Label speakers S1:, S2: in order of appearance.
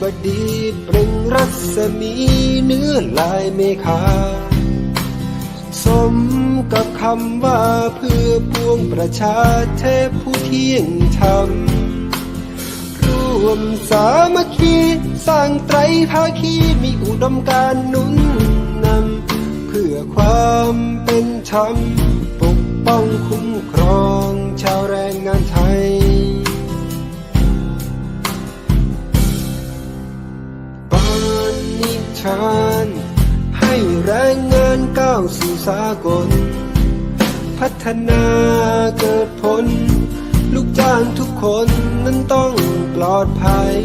S1: บดีเปล่งรัศมีเนื้อลายเมฆาสมกับคำว่าเพื่อปวงประชาเทพผู้เที่ยงธรรมร่วมสามัคคีสร้างไตรภาคีมีอุดมการหนุนนำเพื่อความเป็นธรรมปกป้องคุ้มครองชาวแรงงานไท ชาญ ให้แรงงานก้าวสู่สากล พัฒนาเกิดผล ลูกจ้างทุกคนนั้นต้องปลอดภัย